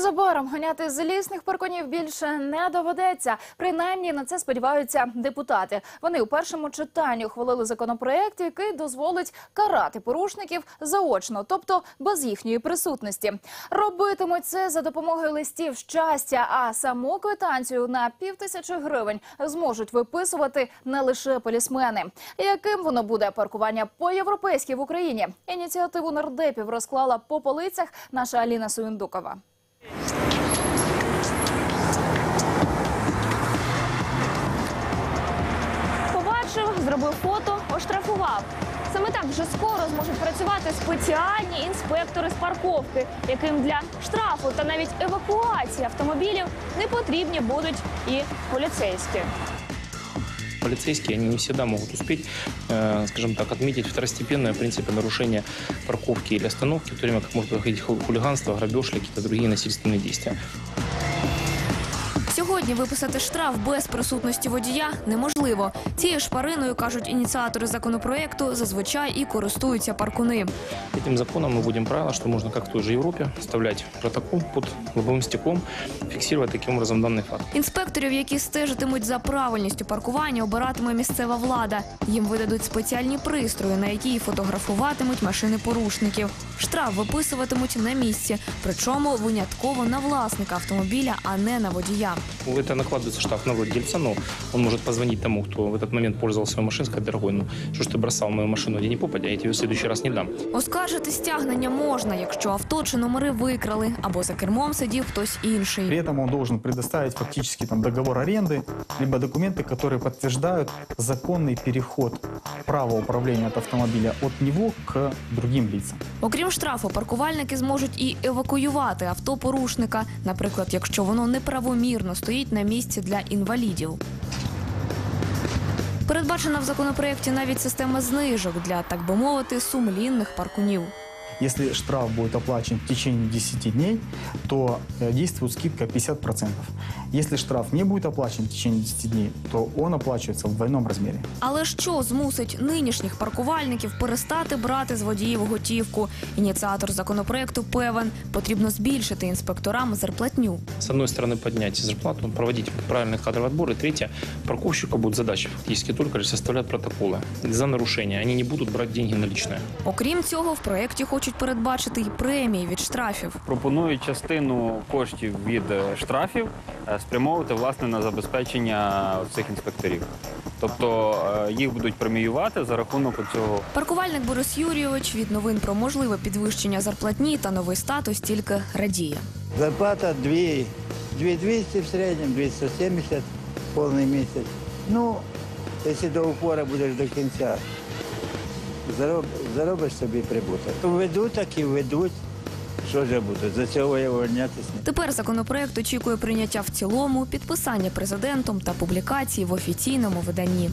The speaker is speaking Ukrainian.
Незабаром ганяти злісних паркунів більше не доведеться. Принаймні на це сподіваються депутати. Вони у першому читанні ухвалили законопроект, який дозволить карати порушників заочно, тобто без їхньої присутності. Робитимуть це за допомогою листів щастя, а саму квитанцію на півтисячі гривень зможуть виписувати не лише полісмени. Яким воно буде паркування по-європейськи в Україні? Ініціативу нардепів розклала по полицях наша Аліна Суєндукова. Зробив фото, оштрафував. Саме так вже скоро зможуть працювати спеціальні інспектори з парковки, яким для штрафу та навіть евакуації автомобілів не потрібні будуть і поліцейські. Полицейские, они не всегда могут успеть, э, скажем так, отметить второстепенное, в принципе, нарушение парковки или остановки, в то время как может проходить ху- хулиганство, грабеж или какие-то другие насильственные действия. Сьогодні виписати штраф без присутності водія неможливо. Цією шпариною, кажуть ініціатори законопроекту, зазвичай і користуються паркуни. Этим законом мы вводим правило, что можно, как в той же Европе, вставлять протокол под лобовым стеклом, фиксировать таким образом данный факт. Інспекторів, які стежитимуть за правильністю паркування, обиратиме місцева влада. Їм видадуть спеціальні пристрої, на які й фотографуватимуть машини порушників. Штраф виписуватимуть на місці, причому винятково на власника автомобіля, а не на водія. Это накладывается штраф на владельца, но он может позвонить тому, кто в этот момент пользовался своей машиной, сказать, дорогой, ну что ж ты бросал мою машину где не попадя, я тебе в следующий раз не дам. Оскаржити стягнення можна, якщо авто чи номери викрали, або за кермом сидів хтось інший. При этом он должен предоставить фактически там, договор аренды, либо документы, которые подтверждают законный переход права управления от автомобиля от него к другим лицам. Окрім штрафу, паркувальники зможуть і евакуювати авто порушника, наприклад, якщо воно неправомірно стоїть на місці для інвалідів. Передбачена в законопроекті навіть система знижок для, так би мовити, сумлінних паркунів. Если штраф будет оплачен в течение 10 дней, то э, действует скидка 50%. Если штраф не будет оплачен в течение 10 дней, то он оплачивается в двойном размере. Але що змусить нинішніх паркувальників перестати брати з водіїв готівку? Ініціатор законопроекту певен, потрібно збільшити інспекторам зарплатню. С одной стороны, поднять зарплату, проводить правильный кадровый отбор. И третье, парковщика будет задача фактически только лишь составлять протоколы за нарушения. Они не будут брать деньги наличные. Окрім цього, в проєкті хочуть передбачити й премії від штрафів. пропонують частину коштів від е, штрафів е, спрямовувати власне на забезпечення цих інспекторів. Тобто е, їх будуть преміювати за рахунок цього Паркувальник Борис Юрійович від новин про можливе підвищення зарплатні та новий статус тільки радіє. Зарплата 2200 в среднем, 270 полный месяц. Ну, если до упора будеш до кінця, зароб, заробиш собі прибуток. Введуть, так і введуть. Що ж я буду? За цього я увольнятися Тепер законопроект очікує прийняття в цілому, підписання президентом та публікації в офіційному виданні.